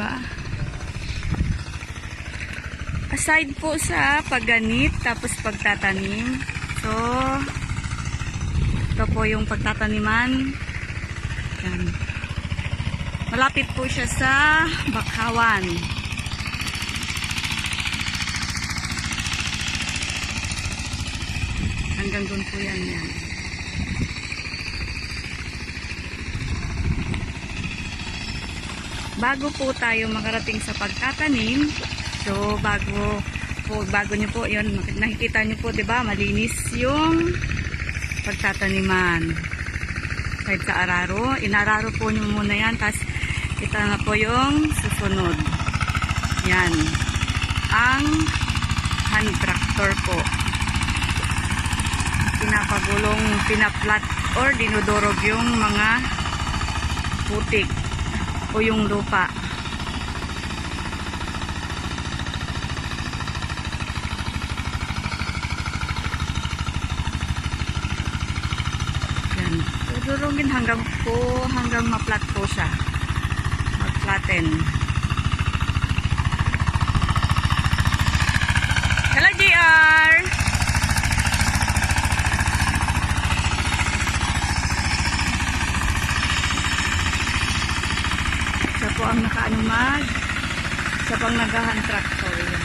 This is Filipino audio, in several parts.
ba? Aside po sa pagganit, tapos pagtatanim. So, ito po yung pagtataniman. Yan. Malapit po siya sa Bakawan. Hanggang doon po yan yan. Bago po tayo makarating sa pagtatanim, so bago po, bago nyo po, yun, nakikita nyo po, di ba, malinis yung pagtataniman. Kahit sa araro, inararo po nyo muna yan, tapos kita na po yung susunod. Yan. Ang hand tractor po. Pinapagulong, pinaplat or dinudurog yung mga putik o yung lupa. Yan. Dudurugin hanggang po, hanggang ma-flat po siya. Mag-flatten. Po ang nakaano mag. Siya po ang nagahan tractor. Yan.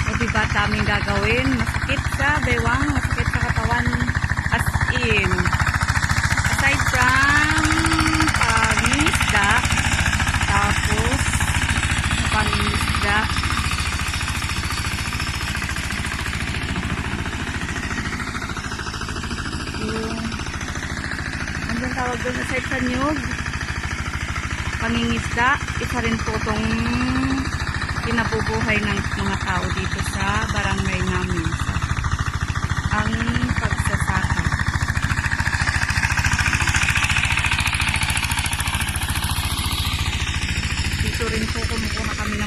O diba daming gagawin? Masakit sa bewang, masakit sa katawan. As in. Aside from pangisda, tapos sa pangisda, yung anong tawag doon aside sa nyug pangingisda. Isa rin po itong kinabubuhay ng mga tao dito sa barangay namin. Ang pagsasaka. Dito rin po kumukuha kami ng